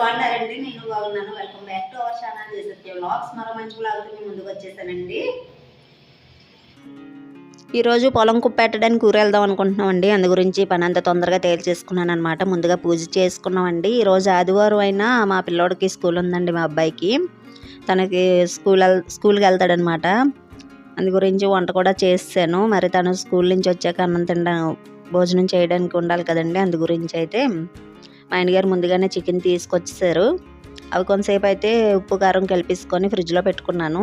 బాగున్నారండి. నేను బాగున్నాను. Welcome back to our channel చేసే వ్లాగ్స్ మరో మంచి వ్లాగ్తో మీ ముందుకు వచ్చేసానండి. ఈరోజు పొలం కుప్పెట్టడానికి కూర వెళ్దాం అనుకుంటున్నామండి. అందు గురించి పని అంత తొందరగా తేల్చేసుకున్నాను అనమాట ముందుగా పూజ చేసుకున్నామండి. ఈరోజు ఆదివారం అయినా మా పిల్లోడికి స్కూల్ ఉందండి మా అబ్బాయికి. తనకి స్కూల్ స్కూల్కి వెళ్తాడనమాట అందు గురించి వంట కూడా చేసాను మరి తను స్కూల్ నుంచి వచ్చాక అన్నం తినడం భోజనం చేయడానికి ఉండాలి కదండి. అందు గురించి అయితే మా ఆయనగారు ముందుగానే చికెన్ తీసుకొచ్చేసారు. అవి కొంతసేపు అయితే ఉప్పు కారం కలిపేసుకొని ఫ్రిడ్జ్లో పెట్టుకున్నాను.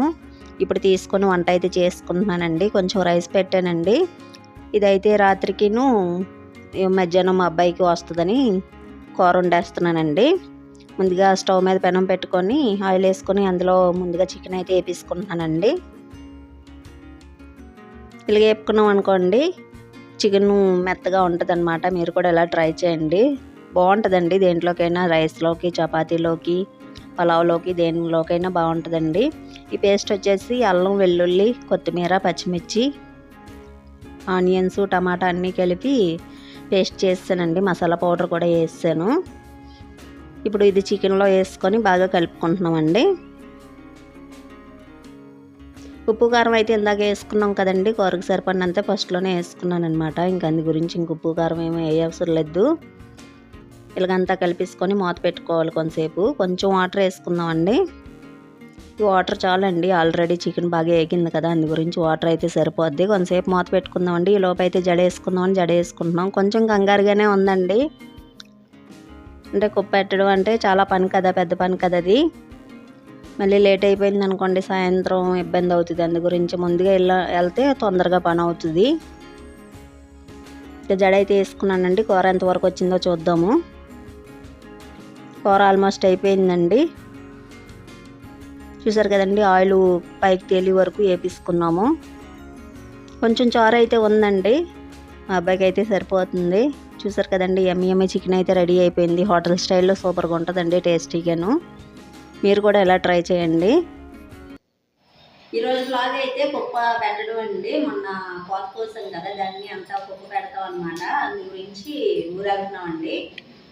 ఇప్పుడు తీసుకొని వంట అయితే చేసుకుంటున్నానండి. కొంచెం రైస్ పెట్టానండి. ఇదైతే రాత్రికిను మధ్యాహ్నం మా అబ్బాయికి వస్తుందని కూర వండేస్తున్నానండి. ముందుగా స్టవ్ మీద పెనం పెట్టుకొని ఆయిల్ వేసుకొని అందులో ముందుగా చికెన్ అయితే వేపించుకుంటున్నానండి ఇలా వేపుకున్నాం అనుకోండి చికెన్ మెత్తగా ఉంటుంది మీరు కూడా ఇలా ట్రై చేయండి. బాగుంటుందండి. దేంట్లోకైనా రైస్లోకి చపాతీలోకి పలావ్లోకి దేనిలోకైనా బాగుంటుందండి. ఈ పేస్ట్ వచ్చేసి అల్లం వెల్లుల్లి కొత్తిమీర పచ్చిమిర్చి ఆనియన్స్ టమాటా అన్నీ కలిపి పేస్ట్ చేస్తానండి. మసాలా పౌడర్ కూడా వేసాను. ఇప్పుడు ఇది చికెన్లో వేసుకొని బాగా కలుపుకుంటున్నామండి. ఉప్పు కారం అయితే ఇందాక వేసుకున్నాం కదండి. కూరకు సరిపడినంతే ఫస్ట్లోనే వేసుకున్నాను అనమాట ఇంక అందు గురించి ఇంక ఉప్పు కారం ఏమీ వేయవసరం లేదు. ఇలాగంతా కలిపేసుకొని మూత పెట్టుకోవాలి కొంతసేపు. కొంచెం వాటర్ వేసుకుందామండి. ఈ వాటర్ చాలండి. ఆల్రెడీ చికెన్ బాగా వేగింది కదా అందు గురించి వాటర్ అయితే సరిపోద్ది. కొంతసేపు మూత పెట్టుకుందామండి. ఈ లోపు అయితే జడ వేసుకుందామని జడ వేసుకుంటున్నాం. కొంచెం కంగారుగానే ఉందండి. అంటే కుప్ప పెట్టడం అంటే చాలా పని కదా పెద్ద పని కదా అది. మళ్ళీ లేట్ అయిపోయింది అనుకోండి సాయంత్రం ఇబ్బంది అవుతుంది. అందు గురించి ముందుగా వెళ్ళ వెళ్తే తొందరగా పని అవుతుంది. జడ అయితే వేసుకున్నానండి. కూర ఎంతవరకు వచ్చిందో చూద్దాము. కూర ఆల్మోస్ట్ అయిపోయిందండి. చూసారు కదండి ఆయిల్ పైకి తేలి వరకు వేపించుకున్నాము కొంచెం చారు అయితే ఉందండి. మా అబ్బాయికి అయితే సరిపోతుంది. చూసారు కదండి ఎమ్మి ఎమ్మి చికెన్ అయితే రెడీ అయిపోయింది. హోటల్ స్టైల్లో సూపర్గా ఉంటుందండి టేస్టీగాను. మీరు కూడా ఎలా ట్రై చేయండి. ఈరోజు బ్లాగ్ అయితే కుప్ప పెట్టడం అండి. మొన్న కోత కోసం కదా దాన్ని అంతా కుప్ప పెడతాం అనమాట అందు గురించి ఊరెళ్తున్నామండి.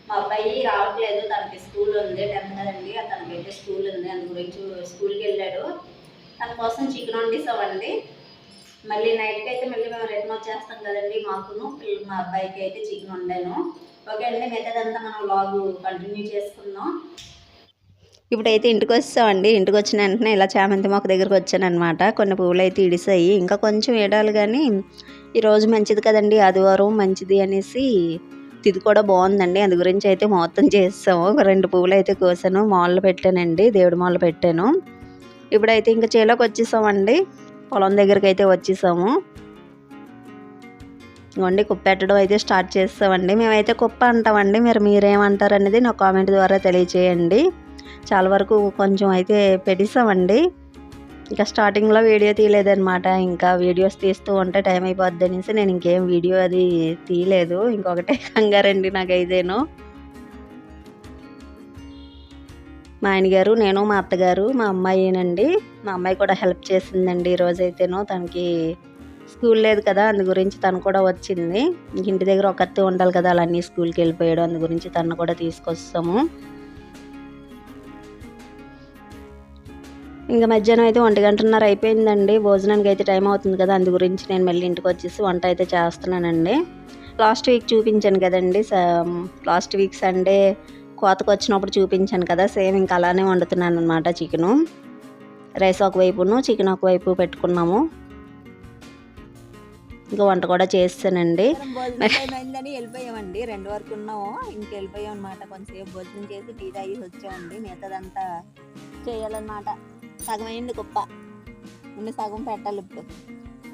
మా అబ్బాయి రావట్లేదు తనకి స్కూల్ ఉంది టెన్త్ కదండి అయితే స్కూల్ ఉంది అందు గురించి స్కూల్కి వెళ్ళాడు. తన కోసం చికెన్ వండిస్తామండి. మళ్ళీ నైట్కి అయితే మళ్ళీ మేము రిటర్న్ వచ్చేస్తాం కదండి మాకును. మా అబ్బాయికి అయితే చికెన్ వండాను. ఓకే అండి మిగతాదంతా మనం లాగు కంటిన్యూ చేసుకుందాం. ఇప్పుడైతే ఇంటికి వస్తామండి. ఇంటికి వచ్చిన వెంటనే ఇలా చామంతి మొక్క దగ్గరికి వచ్చాను అనమాట కొన్ని పువ్వులు అయితే ఇడిసాయి. ఇంకా కొంచెం వేడాలి కానీ ఈరోజు మంచిది కదండి ఆదివారం మంచిది అనేసి ఇది కూడా బాగుందండి. అందు గురించి అయితే మొత్తం చేస్తాము. రెండు పువ్వులు అయితే కోసాను. మాల్లో పెట్టానండి. దేవుడి మాల్లో పెట్టాను. ఇప్పుడైతే ఇంకా చేలోకి వచ్చేసామండి. పొలం దగ్గరికి అయితే వచ్చేసాము. ఇవ్వండి కుప్ప పెట్టడం అయితే స్టార్ట్ చేస్తామండి. మేమైతే కుప్ప అంటామండి. మీరు మీరేమంటారు అనేది నా కామెంట్ ద్వారా తెలియచేయండి. చాలా వరకు కొంచెం అయితే పెట్టేసామండి. ఇంకా స్టార్టింగ్లో వీడియో తీయలేదనమాట ఇంకా వీడియోస్ తీస్తూ ఉంటే టైం అయిపోద్ది అనేసి నేను ఇంకేం వీడియో అది తీయలేదు. ఇంకొకటే కంగారండి నాకైతేను మా ఆయనగారు నేను మా అత్తగారు మా అమ్మాయినండి. మా అమ్మాయి కూడా హెల్ప్ చేసిందండి ఈ తనకి స్కూల్ లేదు కదా అందు గురించి తను కూడా వచ్చింది. ఇంక ఇంటి దగ్గర ఒకరితో ఉండాలి కదా అలా అన్నీ స్కూల్కి వెళ్ళిపోయాడు. అందు గురించి తను కూడా తీసుకొస్తాము. ఇంకా మధ్యాహ్నం అయితే ఒంటి గంటన్నర అయిపోయిందండి. భోజనానికి అయితే టైం అవుతుంది కదా అందు గురించి నేను మళ్ళీ ఇంటికి వచ్చేసి వంట అయితే చేస్తున్నానండి. లాస్ట్ వీక్ చూపించాను కదండి లాస్ట్ వీక్ సండే కోతకు వచ్చినప్పుడు చూపించాను కదా సేమ్ ఇంకా అలానే వండుతున్నాను అనమాట చికెను. రైస్ ఒకవైపును చికెన్ ఒకవైపు పెట్టుకున్నాము. ఇంకా వంట కూడా చేస్తానండి. వెళ్ళిపోయామండి రెండు వరకు ఉన్నాము. ఇంక వెళ్ళిపోయాం అనమాట కొంతసేపు భోజనం చేసి టీ తాగి వచ్చామండి. మిగతాదంతా చేయాలన్నమాట. సగం అయింది కుప్ప. ముందు సగం పెట్టాలి ఇప్పుడు.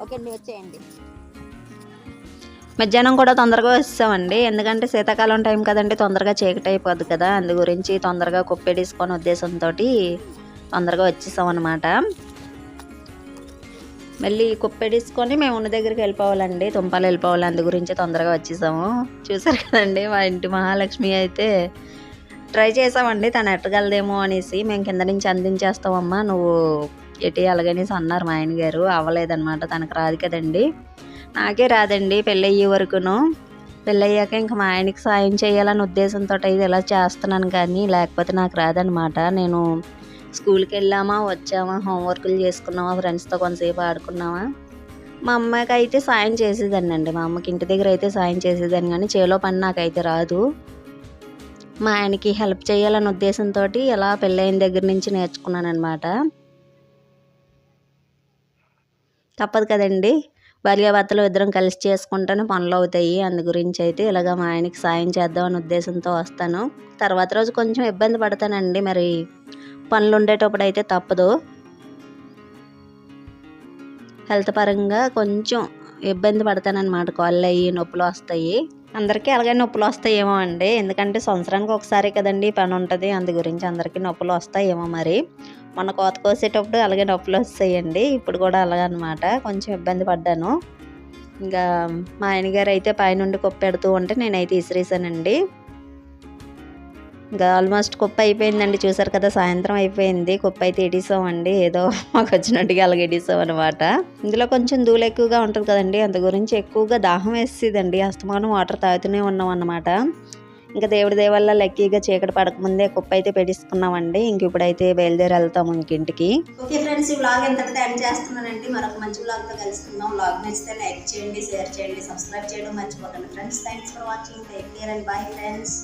ఓకే అండి వచ్చేయండి. మధ్యాహ్నం కూడా తొందరగా వస్తామండి. ఎందుకంటే శీతాకాలం టైం కదండి తొందరగా చీకటి అయిపోద్ది కదా. అందు గురించి తొందరగా కుప్పేడేసుకొని ఉద్దేశంతో తొందరగా వచ్చేసాం అనమాట మళ్ళీ కుప్పెడేసుకొని మేము ఉన్న దగ్గరికి వెళ్ళిపోవాలండి. తుంపాలు వెళ్ళిపోవాలి అందు గురించి తొందరగా వచ్చేసాము. చూసారు కదండి మా ఇంటి మహాలక్ష్మి అయితే ట్రై చేసామండి తను ఎట్టగలదేమో అనేసి. మేము కింద నుంచి అందించేస్తామమ్మా నువ్వు ఎటి అలాగనేసి అన్నారు మా ఆయన గారు. అవ్వలేదన్నమాట తనకు రాదు కదండి. నాకే రాదండి పెళ్ళి అయ్యే వరకును. పెళ్ళయ్యాక ఇంకా మా ఆయనకి సాయం చేయాలనే ఉద్దేశంతో ఇది ఇలా చేస్తున్నాను కానీ లేకపోతే నాకు రాదనమాట నేను స్కూల్కి వెళ్ళామా వచ్చామా హోంవర్క్లు చేసుకున్నామా ఫ్రెండ్స్తో కొంతసేపు ఆడుకున్నామా? మా అమ్మకి అయితే సాయం చేసేదాన్ని అండి మా అమ్మకి ఇంటి దగ్గర అయితే సాయం చేసేదాన్ని కానీ చేలో పని నాకైతే రాదు. మా ఆయనకి హెల్ప్ చేయాలనే ఉద్దేశంతో ఇలా పెళ్ళైన దగ్గర నుంచి నేర్చుకున్నాను అనమాట తప్పదు కదండి. భార్యాభర్తలు ఇద్దరం కలిసి చేసుకుంటేనే పనులు అవుతాయి. అందు గురించి అయితే ఇలాగ మా ఆయనకి సాయం చేద్దాం అనే ఉద్దేశంతో వస్తాను. తర్వాత రోజు కొంచెం ఇబ్బంది పడతానండి. మరి పనులు ఉండేటప్పుడు అయితే తప్పదు. హెల్త్ పరంగా కొంచెం ఇబ్బంది పడతానన్నమాట. కాళ్ళు అయ్యి నొప్పులు వస్తాయి. అందరికీ అలాగే నొప్పులు వస్తాయేమో అండి. ఎందుకంటే సంవత్సరానికి ఒకసారి కదండి పని ఉంటుంది. అందు గురించి అందరికీ నొప్పులు వస్తాయేమో మరి. మన కోత కోసేటప్పుడు అలాగే నొప్పులు వస్తాయండి. ఇప్పుడు కూడా అలాగే అనమాట కొంచెం ఇబ్బంది పడ్డాను. ఇంకా మా ఆయనగారు అయితే పైనుండి కొప్పెడుతూ ఉంటే నేనైతే ఇసిరేసానండి. ఇంకా ఆల్మోస్ట్ కుప్ప అయిపోయిందండి. చూసారు కదా సాయంత్రం అయిపోయింది. కుప్ప అయితే ఎడిసామండి ఏదో మాకు వచ్చినట్టుగా అలాగే ఎడిసాం అనమాట ఇందులో కొంచెం ధూళి ఎక్కువగా ఉంటుంది కదండి. అంత గురించి ఎక్కువగా దాహం వేసేదండి. అస్తమానం వాటర్ తాగుతూనే ఉన్నాం అన్నమాట ఇంకా దేవుడి దేవల్ల లక్కీగా చీకటి పడకముందే కుప్ప అయితే పెట్టించుకున్నామండి ఇంక ఇప్పుడైతే బయలుదేరి వెళ్తాము ఇంకింటికి ఓకే ఫ్రెండ్స్ ఈ వ్లాగ్ ఎంతటితో ఎండ్ చేస్తున్నానండి. మరొక మంచి వ్లాగ్తో కలుసుకుందాం. వ్లాగ్ నచ్చితే లైక్ చేయండి షేర్ చేయండి సబ్స్క్రైబ్ చేయడం మర్చిపోకండి. Friends thanks for watching take care and bye friends